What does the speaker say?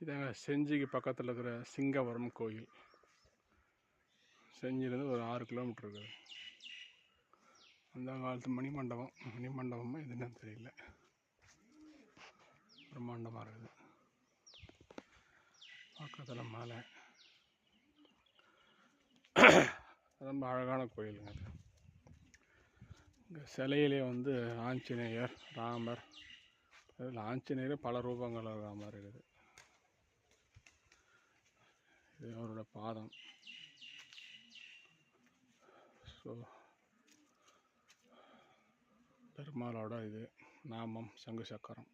இதாங்க செஞ்சிக்கு பக்கத்தில் இருக்கிற சிங்கவரம் கோயில். செஞ்சிலேருந்து ஒரு ஆறு கிலோமீட்டர் இருக்குது. அந்த காலத்து மணிமண்டபம் மணிமண்டபமாக இது என்னன்னு தெரியல பிரம்மாண்டமாக இருக்குது. பக்கத்தில் மலை. ரொம்ப அழகான கோயிலுங்க அது. இங்கே சிலையிலே வந்து ஆஞ்சநேயர் ராமர் அதில் ஆஞ்சநேயர் பல ரூபங்கள் இருக்கிற மாதிரி இருக்குது இது அவரோட பாதம். ஸோ பெருமாளோட இது நாமம் சங்கு சக்கரம்.